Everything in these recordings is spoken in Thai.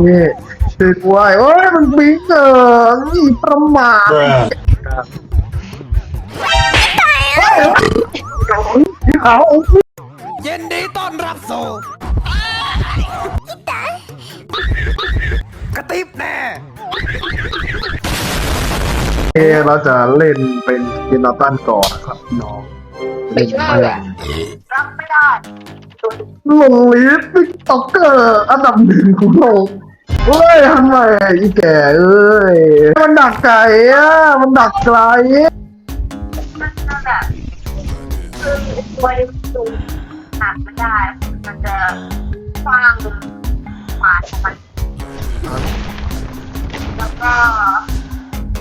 นี่ช่วยด้วยโอ้ยมันบิงเออนี่ประมาท Bruh. ที่เขายินดีต้อนรับสู่กระติบแน่ เอเราจะเล่นเป็นกินาตันก่อนนะครับน้อง ไม่ใช่แหละรับไม่ได้ ลงลิสต์ติ๊กต็อกเกอร์อันดับหนึ่งของโลกเฮ้ยทำไมอีแก่เอ้ย มันดักไก่อะมันดักไกลมันแบบคือตัวเล็กสูหนักไม่ได้ มันจะฟางหมาของมันแล้วก็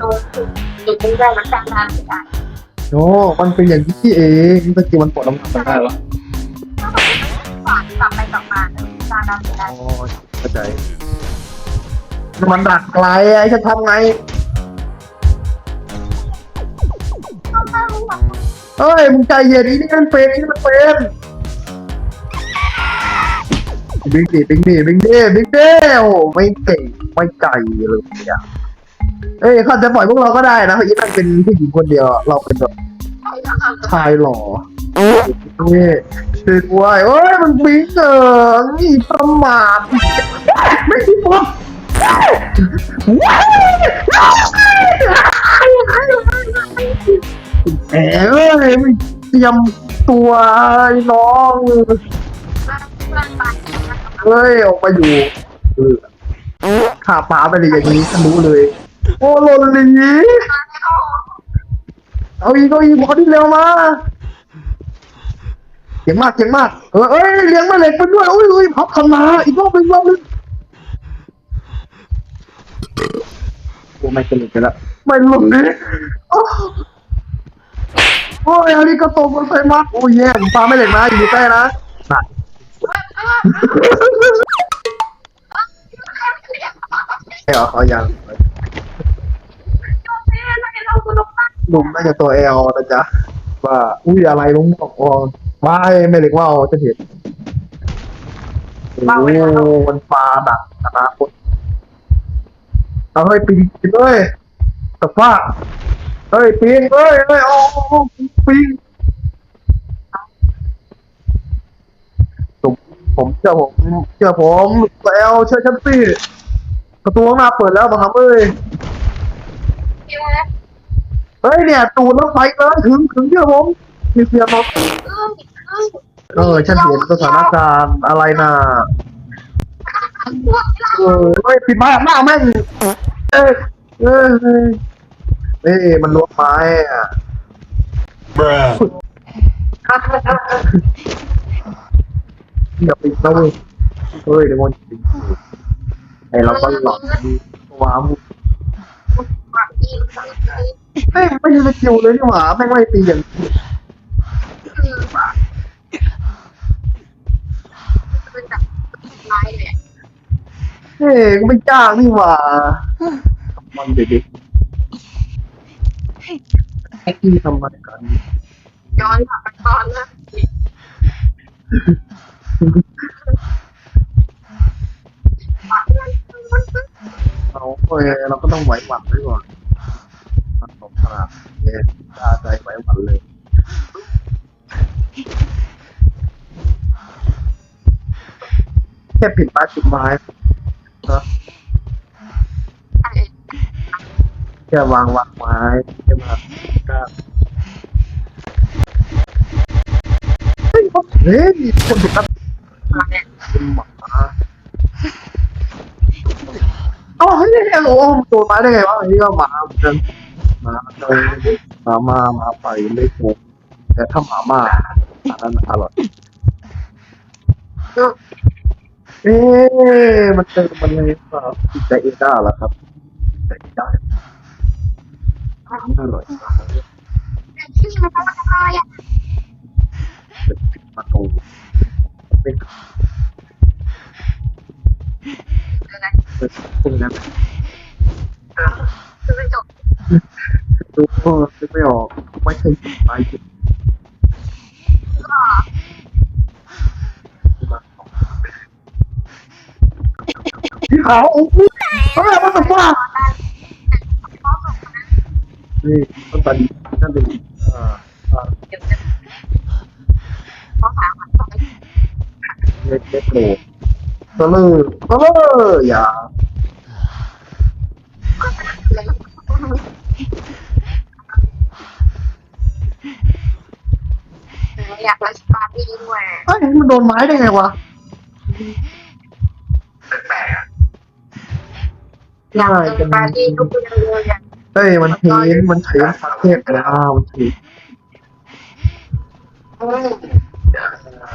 ตัวสุดจุดไม่ได้มันตั้งน้ำไม่ได้โอ้มันเป็นอย่างที่เองตะกี้มันปลดน้ำหนักไปได้หรอ น้ำไม่ได้โอ้เข้าใจ มันดักไกลไอ้จะทำไงต้องตั้งรู้ว่าเฮ้ย มึงใจเย็นอีนี่มันเป็นอีนี่มันเป็นบิ๊กดิบิ๊กดิบิ๊กดิบิ๊กดิโอ้ไม่เก่งไม่ไกลเลยอะเอ้ยเขาจะปล่อยพวกเราก็ได้นะเพราะอีนั่นเป็นผู้หญิงคนเดียว เราเป็นแบบชายหล่อ ช่วยด้วยโอ้ยมันบิ๊กเออนี่ประมาทไม่ใช่ผมแหมเอ้ยไม่เตรียมตัวไอ้น้องเฮ้ยออกมาอยู่ขาป๋าไปเลยอย่างนี้ฉันรู้เลย โอ้หลนลีเอาอีกเอาอีกพอที่เร็วมา เก่งมากเก่งมาก เออเอ้ยเลี้ยงแม่เหล็กไปด้วยอุ้ยอุ้ยพับขนาอีกรอบหนึงอีกรอบหนึงโอ้ไม่สนุกไปแล้วไม่หล่นดิโอ้โอ้ยอาริกาโตมันใส่มากโอ้ยแย่ผมปาไม่เหล็กนะอยู่ใกล้นะน่ะไม่เหรอเขายังหนุ่มน่าจะตัวเอลนะจ๊ะว่าอุ้ยอะไรลุงบอก ว่าไม่ไม่เรียกว่าจะเห็นโอ้มันฟ้าดักอนาคตเอาเฮ้ยปิงปิงเอ้ยตะฟ้าเฮ้ยปิงเอ้ยเอ้ยโอ้ปิงผมผมเชื่อผมเชื่อผมตัวเอลเชื่อฉันสิประตูข้างหน้าเปิดแล้วบังคับเอ้ยเฮ้ยเนี่ยตูดรถไฟเลยถึงถึงเชื่อผม มีเสียงรถเออฉันเห็นสถานการณ์อะไรน่ะเออเฮ้ยปิดไม้หน้าแม่งเอ้ยเออเอ้ยมันล้วกไม้อะ Bruh. อย่าปิดนะเว้ยเฮ้ยเดี๋ยวมันปิดไอเราก็หลอกดีว้าวแม่งไม่ใช่สกิลเลยนี่หว่าแม่งไม่ตีอย่าง นี้คือแบบไม้เลยเฮ้ยก็ไม่จ้างนี่หว่ามันเด็กๆแอคกี้ทำอะไรกันย้อนกลับไปตอนนะเราเอ้ยเราก็ต้องไหวหวัดไว้ก่อนมันสมขนาดเย้ตาใจไหวหวัดเลย แค่ผิดไม้ผิดไม้นะแค่วางวางไม้แค่มาก็เฮ้ยเฮ้ยมีคนผิดตัดเป็นหมาเอ๋อเฮ้ยโอ้โหตัวไม้ได้ไงวะอันนี้ก็หมาเหมือนกันหมาเลยหมามาหมาไปไม่โกแต่ถ้าหมามา อันนั้นอร่อยเอ๊ะมันเป็นมันเลยก็ติดใจเองได้แล้วครับใจเองได้อร่อยที่มันทำอะไรอะปิดประตูเป็นเป็นพวกนั้นคือจบดูก็นึกไม่ออกไม่เคยปิดไฟจิต ก็ ที่ ขาวโอ้โหเฮ้ยมันจะว่านี่ต้นตาลีนั่นเป็นอ่าอ่าเดี๋ยวจะเขาถามว่าทำไมเล็กเล็กโลเตเลอร์เตเลอร์อย่าอยากไปสปาร์ตี้ด้วยเฮ้ยมันโดนไม้ได้ไงวะ อยากไปสปาร์ตี้ทุกเอนเลยอะเฮ้ยมันเทนมันเทนประเทศเลยอ่ามันเทนอืม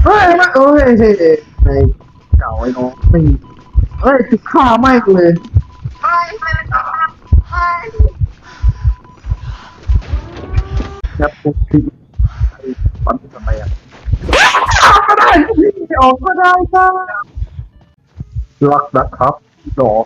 เฮ้ยมาเอ้ยเฮ้ยในเก่าไอ้น้องไม่มีเฮ้ยติดฆ่าไม่เลยเฮ้ยทำไมมันทำเฮ้ยแคปปุ๊บที่ปั๊มทำไมอะก็ได้ออกก็ได้ก็รักนะครับดอก